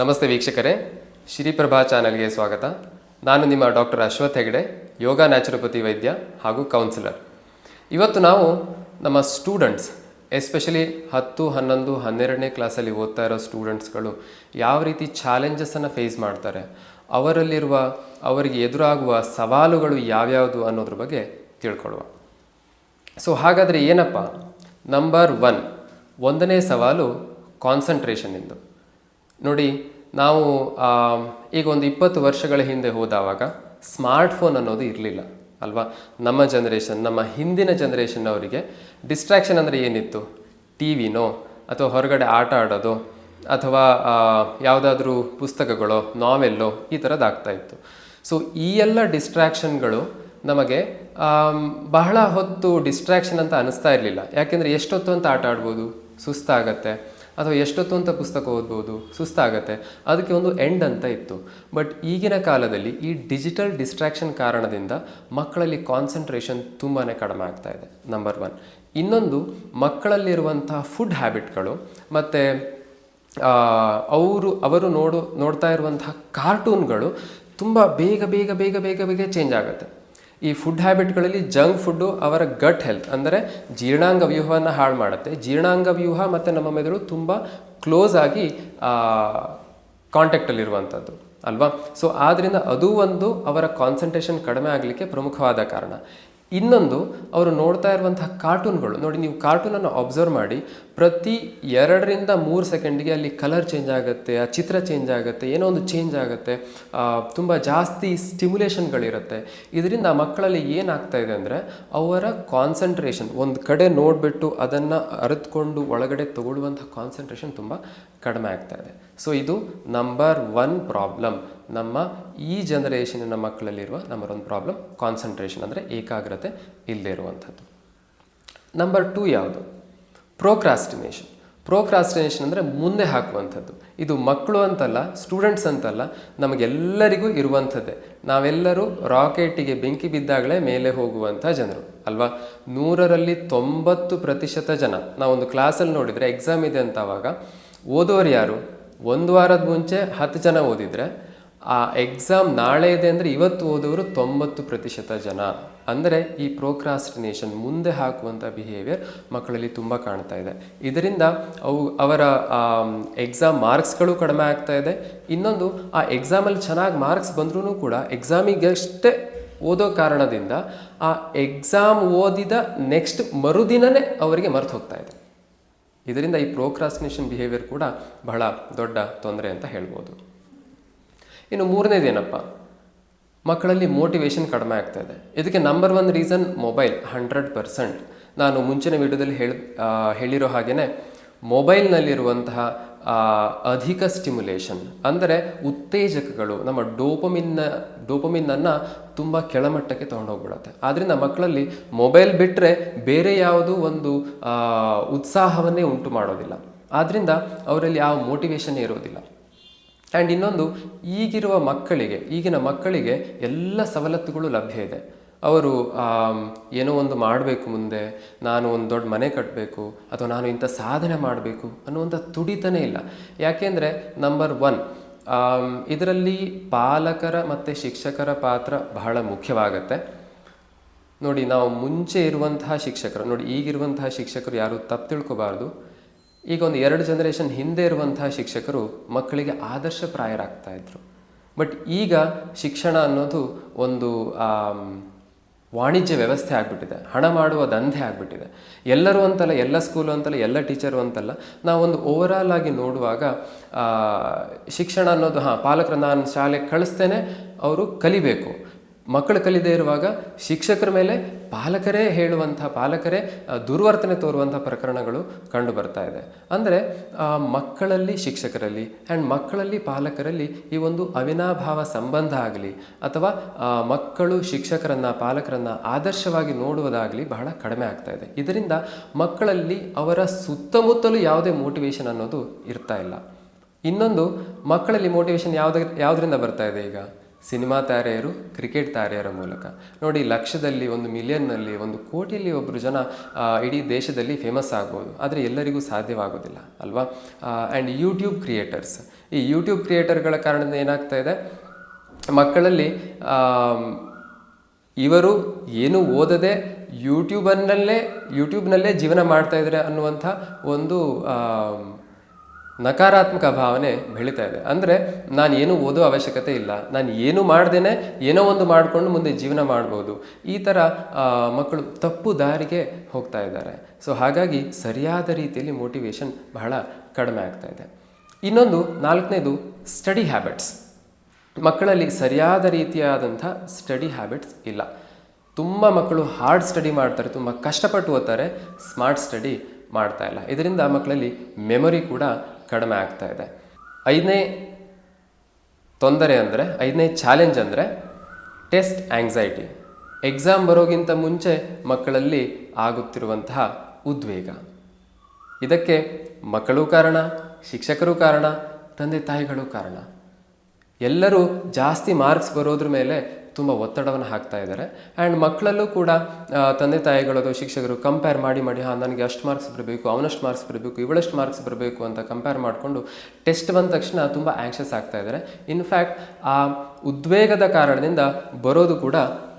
ನಮಸ್ತೆ ವೀಕ್ಷಕರೇ. ಶ್ರೀಪ್ರಭಾ ಚಾನಲ್ಗೆ ಸ್ವಾಗತ. ನಾನು ನಿಮ್ಮ ಡಾಕ್ಟರ್ ಅಶ್ವಥ್ ಹೆಗಡೆ, ಯೋಗ ನ್ಯಾಚುರೋಪತಿ ವೈದ್ಯ ಹಾಗೂ ಕೌನ್ಸಿಲರ್ ಇವತ್ತು ನಾವು ನಮ್ಮ ಸ್ಟೂಡೆಂಟ್ಸ್ ಎಸ್ಪೆಷಲಿ ಹತ್ತು, ಹನ್ನೊಂದು, ಹನ್ನೆರಡನೇ ಕ್ಲಾಸಲ್ಲಿ ಓದ್ತಾ ಇರೋ ಸ್ಟೂಡೆಂಟ್ಸ್ಗಳು ಯಾವ ರೀತಿ ಚಾಲೆಂಜಸ್ಸನ್ನು ಫೇಸ್ ಮಾಡ್ತಾರೆ, ಅವರಲ್ಲಿರುವ, ಅವರಿಗೆ ಎದುರಾಗುವ ಸವಾಲುಗಳು ಯಾವ್ಯಾವುದು ಅನ್ನೋದ್ರ ಬಗ್ಗೆ ತಿಳ್ಕೊಳ್ಳುವ. ಸೊ ಹಾಗಾದರೆ ಏನಪ್ಪ? ನಂಬರ್ ಒನ್ ಒಂದನೇ ಸವಾಲು ಕಾನ್ಸಂಟ್ರೇಷನ್ನಿಂದು ನೋಡಿ, ನಾವು ಈಗ ಒಂದು ಇಪ್ಪತ್ತು ವರ್ಷಗಳ ಹಿಂದೆ ಹೋದವಾಗ ಸ್ಮಾರ್ಟ್ ಫೋನ್ ಅನ್ನೋದು ಇರಲಿಲ್ಲ, ಅಲ್ವಾ? ನಮ್ಮ ಜನ್ರೇಷನ್ ನಮ್ಮ ಹಿಂದಿನ ಜನ್ರೇಷನ್ ಅವರಿಗೆ ಡಿಸ್ಟ್ರಾಕ್ಷನ್ ಅಂದರೆ ಏನಿತ್ತು? ಟಿ ವಿನೋ ಅಥವಾ ಹೊರಗಡೆ ಆಟ ಆಡೋದು, ಅಥವಾ ಯಾವುದಾದ್ರೂ ಪುಸ್ತಕಗಳೋ, ನಾವೆಲ್ಲೋ ಈ ಥರದ್ದಾಗ್ತಾ ಇತ್ತು. ಸೊ ಈ ಎಲ್ಲ ಡಿಸ್ಟ್ರಾಕ್ಷನ್ಗಳು ನಮಗೆ ಬಹಳ ಹೊತ್ತು ಡಿಸ್ಟ್ರಾಕ್ಷನ್ ಅಂತ ಅನಿಸ್ತಾ ಇರಲಿಲ್ಲ. ಯಾಕೆಂದರೆ ಎಷ್ಟೊತ್ತು ಅಂತ ಆಟ ಆಡ್ಬೋದು? ಸುಸ್ತಾಗತ್ತೆ. ಅಥವಾ ಎಷ್ಟೊತ್ತು ಅಂತ ಪುಸ್ತಕ ಓದ್ಬೋದು? ಸುಸ್ತಾಗತ್ತೆ. ಅದಕ್ಕೆ ಒಂದು ಎಂಡ್ ಅಂತ ಇತ್ತು. ಬಟ್ ಈಗಿನ ಕಾಲದಲ್ಲಿ ಈ ಡಿಜಿಟಲ್ ಡಿಸ್ಟ್ರಾಕ್ಷನ್ ಕಾರಣದಿಂದ ಮಕ್ಕಳಲ್ಲಿ ಕಾನ್ಸಂಟ್ರೇಷನ್ ತುಂಬಾ ಕಡಿಮೆ ಆಗ್ತಾ ಇದೆ. ನಂಬರ್ ಒನ್ ಇನ್ನೊಂದು, ಮಕ್ಕಳಲ್ಲಿರುವಂತಹ ಫುಡ್ ಹ್ಯಾಬಿಟ್ಗಳು ಮತ್ತು ಅವರು ಅವರು ನೋಡು, ನೋಡ್ತಾ ಇರುವಂತಹ ಕಾರ್ಟೂನ್ಗಳು ತುಂಬ ಬೇಗ ಬೇಗ ಬೇಗ ಬೇಗ ಬೇಗ ಚೇಂಜ್ ಆಗುತ್ತೆ. ಈ ಫುಡ್ ಹ್ಯಾಬಿಟ್ಗಳಲ್ಲಿ ಜಂಕ್ ಫುಡ್ಡು ಅವರ ಗಟ್ ಹೆಲ್ತ್ ಅಂದರೆ ಜೀರ್ಣಾಂಗ ವ್ಯೂಹವನ್ನು ಹಾಳು ಮಾಡುತ್ತೆ. ಜೀರ್ಣಾಂಗ ವ್ಯೂಹ ಮತ್ತು ನಮ್ಮ ಮೆದುಳು ತುಂಬ ಕ್ಲೋಸ್ ಆಗಿ ಕಾಂಟ್ಯಾಕ್ಟಲ್ಲಿರುವಂಥದ್ದು ಅಲ್ವಾ? ಸೊ ಆದ್ದರಿಂದ ಅದು ಒಂದು ಅವರ ಕಾನ್ಸಂಟ್ರೇಷನ್ ಕಡಿಮೆ ಆಗಲಿಕ್ಕೆ ಪ್ರಮುಖವಾದ ಕಾರಣ. ಇನ್ನೊಂದು, ಅವರು ನೋಡ್ತಾ ಇರುವಂತಹ ಕಾರ್ಟೂನ್ಗಳು ನೋಡಿ, ನೀವು ಕಾರ್ಟೂನನ್ನು ಅಬ್ಸರ್ವ್ ಮಾಡಿ ಪ್ರತಿ ಎರಡರಿಂದ ಮೂರು ಸೆಕೆಂಡಿಗೆ ಅಲ್ಲಿ ಕಲರ್ ಚೇಂಜ್ ಆಗುತ್ತೆ, ಆ ಚಿತ್ರ ಚೇಂಜ್ ಆಗುತ್ತೆ, ಏನೋ ಒಂದು ಚೇಂಜ್ ಆಗುತ್ತೆ ತುಂಬ ಜಾಸ್ತಿ ಸ್ಟಿಮ್ಯುಲೇಷನ್ಗಳಿರುತ್ತೆ ಇದರಿಂದ ಮಕ್ಕಳಲ್ಲಿ ಏನಾಗ್ತಾ ಇದೆ ಅಂದರೆ ಅವರ ಕಾನ್ಸಂಟ್ರೇಷನ್ ಒಂದು ಕಡೆ ನೋಡಿಬಿಟ್ಟು ಅದನ್ನು ಅರಿತುಕೊಂಡು ಒಳಗಡೆ ತಗೊಳ್ಳುವಂಥ ಕಾನ್ಸಂಟ್ರೇಷನ್ ತುಂಬ ಕಡಿಮೆ ಆಗ್ತಾ ಇದೆ. ಸೊ ಇದು ನಂಬರ್ ಒನ್ ಪ್ರಾಬ್ಲಮ್ ನಮ್ಮ ಈ ಜನರೇಷನಿನ ಮಕ್ಕಳಲ್ಲಿರುವ ನಂಬರ್ ಒನ್ ಪ್ರಾಬ್ಲಮ್ ಕಾನ್ಸಂಟ್ರೇಷನ್ ಅಂದರೆ ಏಕಾಗ್ರತೆ ಇಲ್ಲದೆ ಇರುವಂಥದ್ದು ನಂಬರ್ ಟೂ ಯಾವುದು? ಪ್ರೋಕ್ರಾಸ್ಟಿನೇಷನ್ ಪ್ರೋಕ್ರಾಸ್ಟಿನೇಷನ್ ಅಂದರೆ ಮುಂದೆ ಹಾಕುವಂಥದ್ದು. ಇದು ಮಕ್ಕಳು ಅಂತಲ್ಲ ಸ್ಟೂಡೆಂಟ್ಸ್ ಅಂತಲ್ಲ, ನಮಗೆಲ್ಲರಿಗೂ ಇರುವಂಥದ್ದೇ. ನಾವೆಲ್ಲರೂ ರಾಕೆಟಿಗೆ ಬೆಂಕಿ ಬಿದ್ದಾಗಲೇ ಮೇಲೆ ಹೋಗುವಂಥ ಜನರು, ಅಲ್ವಾ? ನೂರರಲ್ಲಿ ತೊಂಬತ್ತು ಪ್ರತಿಶತ ಜನ. ನಾವೊಂದು ಕ್ಲಾಸಲ್ಲಿ ನೋಡಿದರೆ ಎಕ್ಸಾಮ್ ಇದೆ ಅಂತ ಆವಾಗ ಓದೋರು ಯಾರು? ಒಂದು ವಾರದ ಮುಂಚೆ ಹತ್ತು ಜನ ಓದಿದರೆ ಆ ಎಕ್ಸಾಮ್ ನಾಳೆ ಇದೆ ಅಂದರೆ ಇವತ್ತು ಓದೋರು ತೊಂಬತ್ತು ಪ್ರತಿಶತ ಜನ. ಅಂದರೆ ಈ ಪ್ರೋಕ್ರಾಸ್ಟಿನೇಷನ್ ಮುಂದೆ ಹಾಕುವಂಥ ಬಿಹೇವಿಯರ್ ಮಕ್ಕಳಲ್ಲಿ ತುಂಬ ಕಾಣ್ತಾ ಇದೆ. ಇದರಿಂದ ಅವು ಅವರ ಎಕ್ಸಾಮ್ ಮಾರ್ಕ್ಸ್ಗಳು ಕಡಿಮೆ ಆಗ್ತಾ ಇದೆ. ಇನ್ನೊಂದು, ಆ ಎಕ್ಸಾಮಲ್ಲಿ ಚೆನ್ನಾಗಿ ಮಾರ್ಕ್ಸ್ ಬಂದ್ರೂ ಕೂಡ ಎಕ್ಸಾಮಿಗಷ್ಟೇ ಓದೋ ಕಾರಣದಿಂದ ಆ ಎಕ್ಸಾಮ್ ಓದಿದ ನೆಕ್ಸ್ಟ್ ಮರುದಿನವೇ ಅವರಿಗೆ ಮರ್ತು ಹೋಗ್ತಾ ಇದೆ. ಇದರಿಂದ ಈ ಪ್ರೋಕ್ರಾಸ್ಟಿನೇಷನ್ ಬಿಹೇವಿಯರ್ ಕೂಡ ಬಹಳ ದೊಡ್ಡ ತೊಂದರೆ ಅಂತ ಹೇಳ್ಬೋದು. ಇನ್ನು ಮೂರನೇದೇನಪ್ಪ ಮಕ್ಕಳಲ್ಲಿ ಮೋಟಿವೇಶನ್ ಕಡಿಮೆ ಆಗ್ತಾ ಇದೆ. ಇದಕ್ಕೆ number one reason mobile hundred percent ನಾನು ಮುಂಚಿನ ವಿಡಿಯೋದಲ್ಲಿ ಹೇಳಿ ಹೇಳಿರೋ ಹಾಗೆಯೇ ಮೊಬೈಲ್ನಲ್ಲಿರುವಂತಹ ಅಧಿಕ ಸ್ಟಿಮ್ಯುಲೇಷನ್ ಅಂದರೆ ಉತ್ತೇಜಕಗಳು, ನಮ್ಮ ಡೋಪಮಿನ್ನ ಡೋಪಮಿನ್ನನ್ನು ತುಂಬ ಕೆಳಮಟ್ಟಕ್ಕೆ ತೊಗೊಂಡೋಗ್ಬಿಡುತ್ತೆ. ಆದ್ದರಿಂದ ಮಕ್ಕಳಲ್ಲಿ ಮೊಬೈಲ್ ಬಿಟ್ಟರೆ ಬೇರೆ ಯಾವುದೂ ಒಂದು ಉತ್ಸಾಹವನ್ನೇ ಉಂಟು ಮಾಡೋದಿಲ್ಲ. ಆದ್ದರಿಂದ ಅವರಲ್ಲಿ ಆ ಮೋಟಿವೇಶನ್ನೇ ಇರೋದಿಲ್ಲ. ಆ್ಯಂಡ್ ಇನ್ನೊಂದು, ಈಗಿರುವ ಮಕ್ಕಳಿಗೆ, ಈಗಿನ ಮಕ್ಕಳಿಗೆ ಎಲ್ಲ ಸವಲತ್ತುಗಳು ಲಭ್ಯ ಇದೆ. ಅವರು ಏನೋ ಒಂದು ಮಾಡಬೇಕು ಮುಂದೆ, ನಾನು ಒಂದು ದೊಡ್ಡ ಮನೆ ಕಟ್ಟಬೇಕು ಅಥವಾ ನಾನು ಇಂಥ ಸಾಧನೆ ಮಾಡಬೇಕು ಅನ್ನುವಂಥ ತುಡಿತನೇ ಇಲ್ಲ. ಯಾಕೆಂದರೆ ನಂಬರ್ ಒನ್ ಇದರಲ್ಲಿ ಪಾಲಕರ ಮತ್ತು ಶಿಕ್ಷಕರ ಪಾತ್ರ ಬಹಳ ಮುಖ್ಯವಾಗತ್ತೆ. ನೋಡಿ, ನಾವು ಮುಂಚೆ ಇರುವಂತಹ ಶಿಕ್ಷಕರು, ನೋಡಿ, ಈಗಿರುವಂತಹ ಶಿಕ್ಷಕರು ಯಾರು ತಪ್ಪು ತಿಳ್ಕೊಬಾರ್ದು. ಈಗ ಒಂದು ಎರಡು ಜನರೇಷನ್ ಹಿಂದೆ ಇರುವಂತಹ ಶಿಕ್ಷಕರು ಮಕ್ಕಳಿಗೆ ಆದರ್ಶಪ್ರಾಯರಾಗ್ತಾ ಇದ್ರು. ಬಟ್ ಈಗ ಶಿಕ್ಷಣ ಅನ್ನೋದು ಒಂದು ವಾಣಿಜ್ಯ ವ್ಯವಸ್ಥೆ ಆಗಿಬಿಟ್ಟಿದೆ. ಹಣ ಮಾಡುವ ದಂಧೆ ಆಗಿಬಿಟ್ಟಿದೆ. ಎಲ್ಲರೂ ಅಂತಲ್ಲ, ಎಲ್ಲ ಸ್ಕೂಲು ಅಂತಲ್ಲ, ಎಲ್ಲ ಟೀಚರು ಅಂತಲ್ಲ, ನಾವೊಂದು ಓವರಾಲ್ ಆಗಿ ನೋಡುವಾಗ ಶಿಕ್ಷಣ ಅನ್ನೋದು, ಹಾಂ, ಪಾಲಕರು ನಾನು ಶಾಲೆಗೆ ಕಳಿಸ್ತೇನೆ, ಅವರು ಕಲಿಬೇಕು. ಮಕ್ಕಳು ಕಲಿದೇ ಇರುವಾಗ ಶಿಕ್ಷಕರ ಮೇಲೆ ಪಾಲಕರೇ ಹೇಳುವಂಥ, ಪಾಲಕರೇ ದುರ್ವರ್ತನೆ ತೋರುವಂಥ ಪ್ರಕರಣಗಳು ಕಂಡು ಬರ್ತಾ ಇದೆ. ಅಂದರೆ ಮಕ್ಕಳಲ್ಲಿ ಶಿಕ್ಷಕರಲ್ಲಿ ಆ್ಯಂಡ್ ಮಕ್ಕಳಲ್ಲಿ ಪಾಲಕರಲ್ಲಿ ಈ ಒಂದು ಅವಿನಾಭಾವ ಸಂಬಂಧ ಆಗಲಿ ಅಥವಾ ಮಕ್ಕಳು ಶಿಕ್ಷಕರನ್ನು, ಪಾಲಕರನ್ನು ಆದರ್ಶವಾಗಿ ನೋಡುವುದಾಗಲಿ ಬಹಳ ಕಡಿಮೆ ಆಗ್ತಾ ಇದೆ. ಇದರಿಂದ ಮಕ್ಕಳಲ್ಲಿ ಅವರ ಸುತ್ತಮುತ್ತಲೂ ಯಾವುದೇ ಮೋಟಿವೇಶನ್ ಅನ್ನೋದು ಇರ್ತಾ ಇಲ್ಲ. ಇನ್ನೊಂದು, ಮಕ್ಕಳಲ್ಲಿ ಮೋಟಿವೇಶನ್ ಯಾವುದ, ಯಾವುದರಿಂದ ಬರ್ತಾ ಇದೆ ಈಗ? ಸಿನಿಮಾ ತಾರೆಯರು, ಕ್ರಿಕೆಟ್ ತಾರೆಯರ ಮೂಲಕ. ನೋಡಿ, ಲಕ್ಷದಲ್ಲಿ ಒಂದು ಮಿಲಿಯನ್ನಲ್ಲಿ ಒಂದು ಕೋಟಿಯಲ್ಲಿ ಒಬ್ಬರು ಜನ ಇಡೀ ದೇಶದಲ್ಲಿ ಫೇಮಸ್ ಆಗ್ಬೋದು. ಆದರೆ ಎಲ್ಲರಿಗೂ ಸಾಧ್ಯವಾಗೋದಿಲ್ಲ, ಅಲ್ವಾ? ಆ್ಯಂಡ್ ಯೂಟ್ಯೂಬ್ ಕ್ರಿಯೇಟರ್ಸ್ ಈ ಯೂಟ್ಯೂಬ್ ಕ್ರಿಯೇಟರ್ಗಳ ಕಾರಣದಿಂದ ಏನಾಗ್ತಾ ಇದೆ? ಮಕ್ಕಳಲ್ಲಿ ಇವರು ಏನು ಓದದೆ ಯೂಟ್ಯೂಬನ್ನಲ್ಲೇ ಯೂಟ್ಯೂಬ್ನಲ್ಲೇ ಜೀವನ ಮಾಡ್ತಾ ಇದ್ದಾರೆ ಅನ್ನುವಂಥ ಒಂದು ನಕಾರಾತ್ಮಕ ಭಾವನೆ ಬೆಳೀತಾ ಇದೆ. ಅಂದರೆ ನಾನು ಏನು ಓದೋ ಅವಶ್ಯಕತೆ ಇಲ್ಲ. ನಾನು ಏನು ಮಾಡ್ದೇನೆ ಏನೋ ಒಂದು ಮಾಡಿಕೊಂಡು ಮುಂದೆ ಜೀವನ ಮಾಡ್ಬೋದು. ಈ ಥರ ಮಕ್ಕಳು ತಪ್ಪು ದಾರಿಗೆ ಹೋಗ್ತಾ ಇದ್ದಾರೆ. ಸೊ ಹಾಗಾಗಿ ಸರಿಯಾದ ರೀತಿಯಲ್ಲಿ ಮೋಟಿವೇಶನ್ ಬಹಳ ಕಡಿಮೆ ಆಗ್ತಾ ಇದೆ. ಇನ್ನೊಂದು, ನಾಲ್ಕನೇದು ಸ್ಟಡಿ ಹ್ಯಾಬಿಟ್ಸ್ ಮಕ್ಕಳಲ್ಲಿ ಸರಿಯಾದ ರೀತಿಯಾದಂಥ ಸ್ಟಡಿ ಹ್ಯಾಬಿಟ್ಸ್ ಇಲ್ಲ. ತುಂಬ ಮಕ್ಕಳು ಹಾರ್ಡ್ ಸ್ಟಡಿ ಮಾಡ್ತಾರೆ, ತುಂಬ ಕಷ್ಟಪಟ್ಟು ಓದ್ತಾರೆ ಸ್ಮಾರ್ಟ್ ಸ್ಟಡಿ ಮಾಡ್ತಾ ಇಲ್ಲ. ಇದರಿಂದ ಮಕ್ಕಳಲ್ಲಿ ಮೆಮೊರಿ ಕೂಡ ಕಡಿಮೆ ಆಗ್ತಾ ಇದೆ. ಐದನೇ ತೊಂದರೆ ಅಂದರೆ, ಐದನೇ ಚಾಲೆಂಜ್ ಅಂದರೆ ಟೆಸ್ಟ್ ಆಂಗ್ಸೈಟಿ ಎಕ್ಸಾಮ್ ಬರೋಗಿಂತ ಮುಂಚೆ ಮಕ್ಕಳಲ್ಲಿ ಆಗುತ್ತಿರುವಂತಹ ಉದ್ವೇಗ. ಇದಕ್ಕೆ ಮಕ್ಕಳು ಕಾರಣ, ಶಿಕ್ಷಕರು ಕಾರಣ, ತಂದೆ ತಾಯಿಗಳು ಕಾರಣ. ಎಲ್ಲರೂ ಜಾಸ್ತಿ ಮಾರ್ಕ್ಸ್ ಬರೋದ್ರ ಮೇಲೆ ತುಂಬ ಒತ್ತಡವನ್ನು ಹಾಕ್ತಾ ಇದ್ದಾರೆ. ಆ್ಯಂಡ್ ಮಕ್ಕಳಲ್ಲೂ ಕೂಡ ತಂದೆ ತಾಯಿಗಳು ಅಥವಾ ಶಿಕ್ಷಕರು ಕಂಪೇರ್ ಮಾಡಿ ಮಾಡಿ, ಹಾಂ, ನನಗೆ ಅಷ್ಟು ಮಾರ್ಕ್ಸ್ ಬರಬೇಕು, ಅವನಷ್ಟು ಮಾರ್ಕ್ಸ್ ಬರಬೇಕು, ಇವಳಷ್ಟು ಮಾರ್ಕ್ಸ್ ಬರಬೇಕು ಅಂತ ಕಂಪೇರ್ ಮಾಡಿಕೊಂಡು ಟೆಸ್ಟ್ ಬಂದ ತಕ್ಷಣ ತುಂಬ ಆ್ಯಂಕ್ಷಸ್ ಆಗ್ತಾ ಇದ್ದಾರೆ. ಇನ್ಫ್ಯಾಕ್ಟ್ ಆ ಉದ್ವೇಗದ ಕಾರಣದಿಂದ ಬರೋದು ಕೂಡ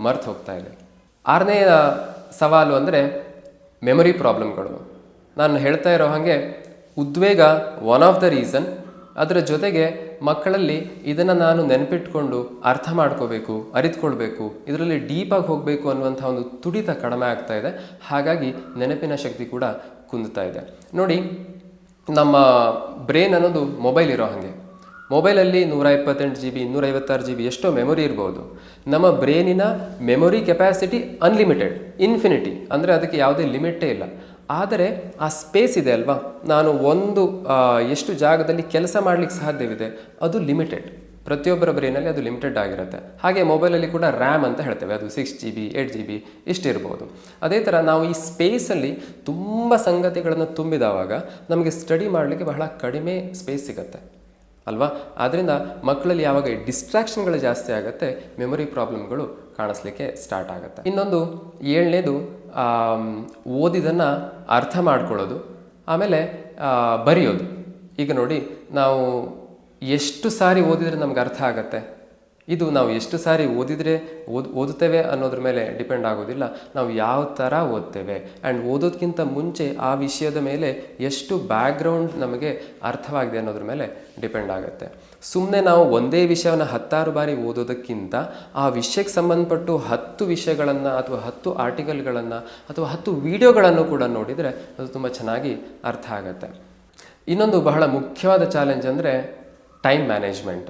ಮರ್ತು ಹೋಗ್ತಾ ಇದೆ. ಆರನೇ ಸವಾಲು ಅಂದರೆ ಮೆಮೊರಿ ಪ್ರಾಬ್ಲಮ್ಗಳು ನಾನು ಹೇಳ್ತಾ ಇರೋ ಹಾಗೆ, ಉದ್ವೇಗ ಒನ್ ಆಫ್ ದ ರೀಸನ್ ಅದರ ಜೊತೆಗೆ ಮಕ್ಕಳಲ್ಲಿ ಇದನ್ನು ನಾನು ನೆನಪಿಟ್ಕೊಂಡು ಅರ್ಥ ಮಾಡ್ಕೋಬೇಕು, ಅರಿತುಕೊಳ್ಬೇಕು, ಇದರಲ್ಲಿ ಡೀಪಾಗಿ ಹೋಗಬೇಕು ಅನ್ನುವಂಥ ಒಂದು ತುಡಿತ ಕಡಿಮೆ ಆಗ್ತಾ ಇದೆ. ಹಾಗಾಗಿ ನೆನಪಿನ ಶಕ್ತಿ ಕೂಡ ಕುಂದುತ್ತಾ ಇದೆ. ನೋಡಿ, ನಮ್ಮ ಬ್ರೈನ್ ಅನ್ನೋದು ಮೊಬೈಲ್ ಇರೋ ಹಾಗೆ. ಮೊಬೈಲಲ್ಲಿ ನೂರ ಇಪ್ಪತ್ತೆಂಟು ಜಿ ಬಿ ಇನ್ನೂರೈವತ್ತಾರು ಜಿ ಬಿ ಎಷ್ಟೋ ಮೆಮೊರಿ ಇರ್ಬೋದು. ನಮ್ಮ ಬ್ರೈನಿನ ಮೆಮೊರಿ ಕೆಪಾಸಿಟಿ ಅನ್ಲಿಮಿಟೆಡ್ ಇನ್ಫಿನಿಟಿ ಅಂದರೆ ಅದಕ್ಕೆ ಯಾವುದೇ ಲಿಮಿಟೇ ಇಲ್ಲ. ಆದರೆ ಆ ಸ್ಪೇಸ್ ಇದೆ ಅಲ್ವಾ? ನಾನು ಒಂದು ಎಷ್ಟು ಜಾಗದಲ್ಲಿ ಕೆಲಸ ಮಾಡಲಿಕ್ಕೆ ಸಾಧ್ಯವಿದೆ, ಅದು ಲಿಮಿಟೆಡ್ ಪ್ರತಿಯೊಬ್ಬರ ಬ್ರೈನಲ್ಲಿ ಅದು ಲಿಮಿಟೆಡ್ ಆಗಿರುತ್ತೆ. ಹಾಗೆ ಮೊಬೈಲಲ್ಲಿ ಕೂಡ ರ್ಯಾಮ್ ಅಂತ ಹೇಳ್ತೇವೆ. ಅದು six G B eight G B ಇಷ್ಟಿರ್ಬೋದು. ಅದೇ ಥರ ನಾವು ಈ ಸ್ಪೇಸಲ್ಲಿ ತುಂಬ ಸಂಗತಿಗಳನ್ನು ತುಂಬಿದವಾಗ ನಮಗೆ ಸ್ಟಡಿ ಮಾಡಲಿಕ್ಕೆ ಬಹಳ ಕಡಿಮೆ ಸ್ಪೇಸ್ ಸಿಗುತ್ತೆ. ಅಲ್ವಾ? ಆದ್ದರಿಂದ ಮಕ್ಕಳಲ್ಲಿ ಯಾವಾಗ ಡಿಸ್ಟ್ರಾಕ್ಷನ್ಗಳು ಜಾಸ್ತಿ ಆಗುತ್ತೆ ಮೆಮೊರಿ ಪ್ರಾಬ್ಲಮ್ಗಳು ಕಾಣಿಸ್ಲಿಕ್ಕೆ ಸ್ಟಾರ್ಟ್ ಆಗುತ್ತೆ. ಇನ್ನೊಂದು ಏಳನೇದು ಓದಿದನ್ನು ಅರ್ಥ ಮಾಡ್ಕೊಳ್ಳೋದು, ಆಮೇಲೆ ಬರೆಯೋದು. ಈಗ ನೋಡಿ, ನಾವು ಎಷ್ಟು ಸಾರಿ ಓದಿದರೆ ನಮ್ಗೆ ಅರ್ಥ ಆಗತ್ತೆ? ಇದು ನಾವು ಎಷ್ಟು ಸಾರಿ ಓದಿದರೆ ಓದ್, ಓದುತ್ತೇವೆ ಅನ್ನೋದ್ರ ಮೇಲೆ ಡಿಪೆಂಡ್ ಆಗೋದಿಲ್ಲ. ನಾವು ಯಾವ ಥರ ಓದ್ತೇವೆ. ಆ್ಯಂಡ್ ಓದೋದಕ್ಕಿಂತ ಮುಂಚೆ ಆ ವಿಷಯದ ಮೇಲೆ ಎಷ್ಟು ಬ್ಯಾಕ್ಗ್ರೌಂಡ್ ನಮಗೆ ಅರ್ಥವಾಗಿದೆ ಅನ್ನೋದ್ರ ಮೇಲೆ ಡಿಪೆಂಡ್ ಆಗುತ್ತೆ. ಸುಮ್ಮನೆ ನಾವು ಒಂದೇ ವಿಷಯವನ್ನು ಹತ್ತಾರು ಬಾರಿ ಓದೋದಕ್ಕಿಂತ ಆ ವಿಷಯಕ್ಕೆ ಸಂಬಂಧಪಟ್ಟು ಹತ್ತು ವಿಷಯಗಳನ್ನು ಅಥವಾ ಹತ್ತು ಆರ್ಟಿಕಲ್ಗಳನ್ನು ಅಥವಾ ಹತ್ತು ವಿಡಿಯೋಗಳನ್ನು ಕೂಡ ನೋಡಿದರೆ ಅದು ತುಂಬ ಚೆನ್ನಾಗಿ ಅರ್ಥ ಆಗುತ್ತೆ. ಇನ್ನೊಂದು ಬಹಳ ಮುಖ್ಯವಾದ ಚಾಲೆಂಜ್ ಅಂದರೆ ಟೈಮ್ ಮ್ಯಾನೇಜ್ಮೆಂಟ್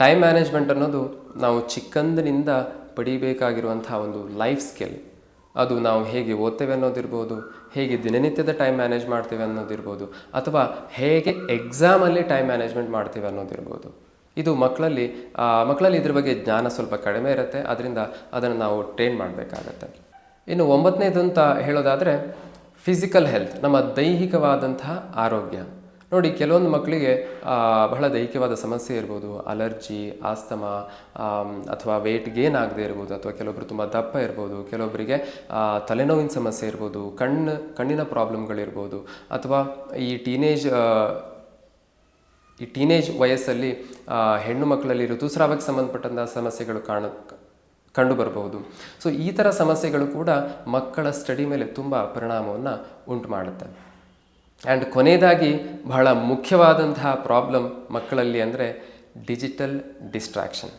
ಟೈಮ್ ಮ್ಯಾನೇಜ್ಮೆಂಟ್ ಅನ್ನೋದು ನಾವು ಚಿಕ್ಕಂದಿನಿಂದ ಪಡಿಬೇಕಾಗಿರುವಂತಹ ಒಂದು ಲೈಫ್ ಸ್ಕಿಲ್ ಅದು ನಾವು ಹೇಗೆ ಓದ್ತೇವೆ ಅನ್ನೋದಿರ್ಬೋದು, ಹೇಗೆ ದಿನನಿತ್ಯದ ಟೈಮ್ ಮ್ಯಾನೇಜ್ ಮಾಡ್ತೇವೆ ಅನ್ನೋದಿರ್ಬೋದು, ಅಥವಾ ಹೇಗೆ ಎಕ್ಸಾಮಲ್ಲಿ ಟೈಮ್ ಮ್ಯಾನೇಜ್ಮೆಂಟ್ ಮಾಡ್ತೇವೆ ಅನ್ನೋದಿರ್ಬೋದು. ಇದು ಮಕ್ಕಳಲ್ಲಿ ಮಕ್ಕಳಲ್ಲಿ ಇದ್ರ ಬಗ್ಗೆ ಜ್ಞಾನ ಸ್ವಲ್ಪ ಕಡಿಮೆ ಇರುತ್ತೆ ಅದರಿಂದ ಅದನ್ನು ನಾವು ಟ್ರೈನ್ ಮಾಡಬೇಕಾಗತ್ತೆ. ಇನ್ನು ಒಂಬತ್ತನೇದು ಅಂತ ಹೇಳೋದಾದರೆ ಫಿಸಿಕಲ್ ಹೆಲ್ತ್ ನಮ್ಮ ದೈಹಿಕವಾದಂತಹ ಆರೋಗ್ಯ. ನೋಡಿ, ಕೆಲವೊಂದು ಮಕ್ಕಳಿಗೆ ಬಹಳ ದೈಹಿಕವಾದ ಸಮಸ್ಯೆ ಇರ್ಬೋದು. ಅಲರ್ಜಿ, ಆಸ್ತಮಾ ಅಥವಾ ವೆಯ್ಟ್ ಗೇನ್ ಆಗದೆ ಇರ್ಬೋದು, ಅಥವಾ ಕೆಲವೊಬ್ಬರು ತುಂಬ ದಪ್ಪ ಇರ್ಬೋದು ಕೆಲವೊಬ್ಬರಿಗೆ ತಲೆನೋವಿನ ಸಮಸ್ಯೆ ಇರ್ಬೋದು ಕಣ್ಣು ಕಣ್ಣಿನ ಪ್ರಾಬ್ಲಮ್ಗಳಿರ್ಬೋದು, ಅಥವಾ ಈ ಟೀನೇಜ್ ಈ ಟೀನೇಜ್ ವಯಸ್ಸಲ್ಲಿ ಹೆಣ್ಣು ಮಕ್ಕಳಲ್ಲಿ ಋತುಸ್ರಾವಕ್ಕೆ ಸಂಬಂಧಪಟ್ಟಂತಹ ಸಮಸ್ಯೆಗಳು ಕಾಣ, ಕಂಡು ಸೊ ಈ ಥರ ಸಮಸ್ಯೆಗಳು ಕೂಡ ಮಕ್ಕಳ ಸ್ಟಡಿ ಮೇಲೆ ತುಂಬ ಪರಿಣಾಮವನ್ನು ಉಂಟು ಮಾಡುತ್ತೆ. ಆ್ಯಂಡ್ ಕೊನೆಯದಾಗಿ ಬಹಳ ಮುಖ್ಯವಾದಂತಹ ಪ್ರಾಬ್ಲಮ್ ಮಕ್ಕಳಲ್ಲಿ ಅಂದರೆ ಡಿಜಿಟಲ್ ಡಿಸ್ಟ್ರಾಕ್ಷನ್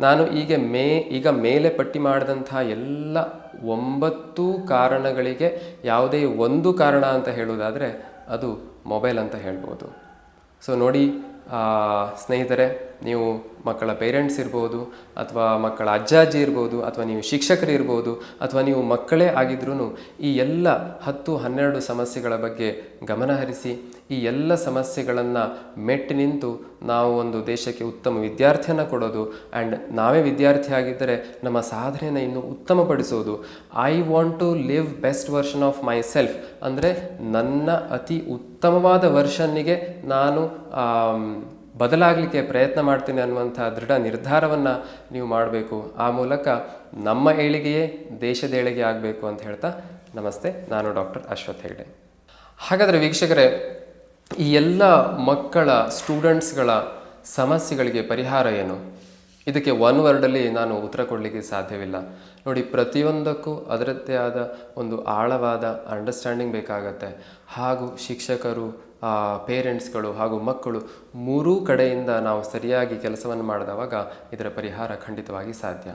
ನಾನು ಈಗ ಮೇ, ಈಗ ಮೇಲೆ ಪಟ್ಟಿ ಮಾಡಿದಂಥ ಎಲ್ಲ ಒಂಬತ್ತು ಕಾರಣಗಳಿಗೆ ಯಾವುದೇ ಒಂದು ಕಾರಣ ಅಂತ ಹೇಳುವುದಾದರೆ ಅದು ಮೊಬೈಲ್ ಅಂತ ಹೇಳ್ಬೋದು. ಸೊ ನೋಡಿ ಸ್ನೇಹಿತರೆ, ನೀವು ಮಕ್ಕಳ ಪೇರೆಂಟ್ಸ್ ಇರ್ಬೋದು, ಅಥವಾ ಮಕ್ಕಳ ಅಜ್ಜ ಅಜ್ಜಿ ಇರ್ಬೋದು, ಅಥವಾ ನೀವು ಶಿಕ್ಷಕರು ಇರ್ಬೋದು, ಅಥವಾ ನೀವು ಮಕ್ಕಳೇ ಆಗಿದ್ರೂ ಈ ಎಲ್ಲ ಹತ್ತು ಹನ್ನೆರಡು ಸಮಸ್ಯೆಗಳ ಬಗ್ಗೆ ಗಮನಹರಿಸಿ ಈ ಎಲ್ಲ ಸಮಸ್ಯೆಗಳನ್ನು ಮೆಟ್ಟಿ ನಿಂತು ನಾವು ಒಂದು ದೇಶಕ್ಕೆ ಉತ್ತಮ ವಿದ್ಯಾರ್ಥಿಯನ್ನು ಕೊಡೋದು ಆ್ಯಂಡ್ ನಾವೇ ವಿದ್ಯಾರ್ಥಿ ಆಗಿದ್ದರೆ ನಮ್ಮ ಸಾಧನೆಯನ್ನು ಇನ್ನೂ ಉತ್ತಮಪಡಿಸೋದು. I want to live best version of myself ಅಂದರೆ ನನ್ನ ಅತಿ ಉತ್ತಮವಾದ ವರ್ಷನ್ನಿಗೆ ನಾನು ಬದಲಾಗಲಿಕ್ಕೆ ಪ್ರಯತ್ನ ಮಾಡ್ತೀನಿ ಅನ್ನುವಂಥ ದೃಢ ನಿರ್ಧಾರವನ್ನು ನೀವು ಮಾಡಬೇಕು. ಆ ಮೂಲಕ ನಮ್ಮ ಏಳಿಗೆಯೇ ದೇಶದ ಏಳಿಗೆ ಆಗಬೇಕು ಅಂತ ಹೇಳ್ತಾ ನಮಸ್ತೆ. ನಾನು ಡಾಕ್ಟರ್ ಅಶ್ವಥ್ ಹೆಗ್ಡೆ. ಹಾಗಾದರೆ ವೀಕ್ಷಕರೇ ಈ ಎಲ್ಲ ಮಕ್ಕಳ ಸ್ಟೂಡೆಂಟ್ಸ್ಗಳ ಸಮಸ್ಯೆಗಳಿಗೆ ಪರಿಹಾರ ಏನು? ಇದಕ್ಕೆ ಒನ್ ವರ್ಡಲ್ಲಿ ನಾನು ಉತ್ತರ ಕೊಡಲಿಕ್ಕೆ ಸಾಧ್ಯವಿಲ್ಲ. ನೋಡಿ, ಪ್ರತಿಯೊಂದಕ್ಕೂ ಅದರದ್ದೇ ಆದ ಒಂದು ಆಳವಾದ ಅಂಡರ್ಸ್ಟ್ಯಾಂಡಿಂಗ್ ಬೇಕಾಗತ್ತೆ. ಹಾಗೂ ಶಿಕ್ಷಕರು ಪೇರೆಂಟ್ಸ್ಗಳು ಹಾಗೂ ಮಕ್ಕಳು ಮೂರೂ ಕಡೆಯಿಂದ ನಾವು ಸರಿಯಾಗಿ ಕೆಲಸವನ್ನು ಮಾಡಿದವಾಗ ಇದರ ಪರಿಹಾರ ಖಂಡಿತವಾಗಿ ಸಾಧ್ಯ.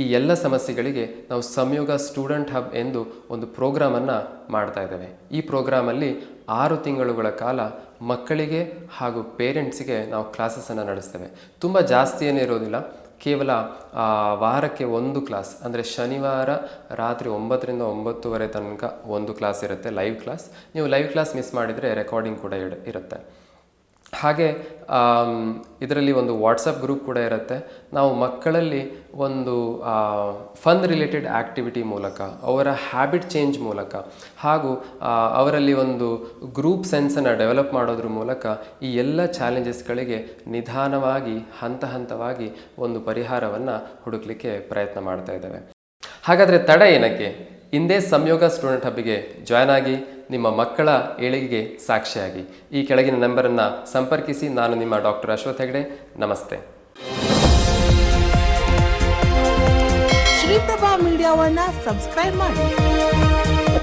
ಈ ಎಲ್ಲ ಸಮಸ್ಯೆಗಳಿಗೆ ನಾವು ಸಂಯೋಗ ಸ್ಟೂಡೆಂಟ್ ಹಬ್ ಎಂದು ಒಂದು ಪ್ರೋಗ್ರಾಮನ್ನು ಮಾಡ್ತಾ ಇದ್ದೇವೆ. ಈ ಪ್ರೋಗ್ರಾಮಲ್ಲಿ ಆರು ತಿಂಗಳುಗಳ ಕಾಲ ಮಕ್ಕಳಿಗೆ ಹಾಗೂ ಪೇರೆಂಟ್ಸಿಗೆ ನಾವು ಕ್ಲಾಸಸನ್ನು ನಡೆಸ್ತೇವೆ. ತುಂಬ ಜಾಸ್ತಿ ಏನೂ ಇರೋದಿಲ್ಲ. ಕೇವಲ ವಾರಕ್ಕೆ ಒಂದು ಕ್ಲಾಸ್, ಅಂದರೆ ಶನಿವಾರ ರಾತ್ರಿ ಒಂಬತ್ತರಿಂದ ಒಂಬತ್ತುವರೆ ತನಕ ಒಂದು ಕ್ಲಾಸ್ ಇರುತ್ತೆ, ಲೈವ್ ಕ್ಲಾಸ್. ನೀವು ಲೈವ್ ಕ್ಲಾಸ್ ಮಿಸ್ ಮಾಡಿದರೆ ರೆಕಾರ್ಡಿಂಗ್ ಕೂಡ ಇರುತ್ತೆ. ಹಾಗೆ ಇದರಲ್ಲಿ ಒಂದು ವಾಟ್ಸಪ್ ಗ್ರೂಪ್ ಕೂಡ ಇರುತ್ತೆ. ನಾವು ಮಕ್ಕಳಲ್ಲಿ ಒಂದು ಫನ್ ರಿಲೇಟೆಡ್ ಆ್ಯಕ್ಟಿವಿಟಿ ಮೂಲಕ, ಅವರ ಹ್ಯಾಬಿಟ್ ಚೇಂಜ್ ಮೂಲಕ, ಹಾಗೂ ಅವರಲ್ಲಿ ಒಂದು ಗ್ರೂಪ್ ಸೆನ್ಸನ್ನು ಡೆವಲಪ್ ಮಾಡೋದ್ರ ಮೂಲಕ ಈ ಎಲ್ಲ ಚಾಲೆಂಜಸ್ಗಳಿಗೆ ನಿಧಾನವಾಗಿ, ಹಂತ ಹಂತವಾಗಿ ಒಂದು ಪರಿಹಾರವನ್ನು ಹುಡುಕ್ಲಿಕ್ಕೆ ಪ್ರಯತ್ನ ಮಾಡ್ತಾ ಇದ್ದೇವೆ. ಹಾಗಾದರೆ ತಡ ಏನಕ್ಕೆ? ಇಂದೇ ಸಂಯೋಗ ಸ್ಟೂಡೆಂಟ್ ಹಬ್ಬಿಗೆ ಜಾಯ್ನ್ ಆಗಿ ನಿಮ್ಮ ಮಕ್ಕಳ ಏಳಿಗೆಗೆ ಸಾಕ್ಷಿಯಾಗಿ. ಈ ಕೆಳಗಿನ ನಂಬರನ್ನು ಸಂಪರ್ಕಿಸಿ ನಾನು ನಿಮ್ಮ ಡಾಕ್ಟರ್ ಅಶ್ವಥ್ ಹೆಗಡೆ. ನಮಸ್ತೆ. ಶ್ರೀಪ್ರಭಾ ಮೀಡಿಯಾವನ್ನು ಸಬ್ಸ್ಕ್ರೈಬ್ ಮಾಡಿ.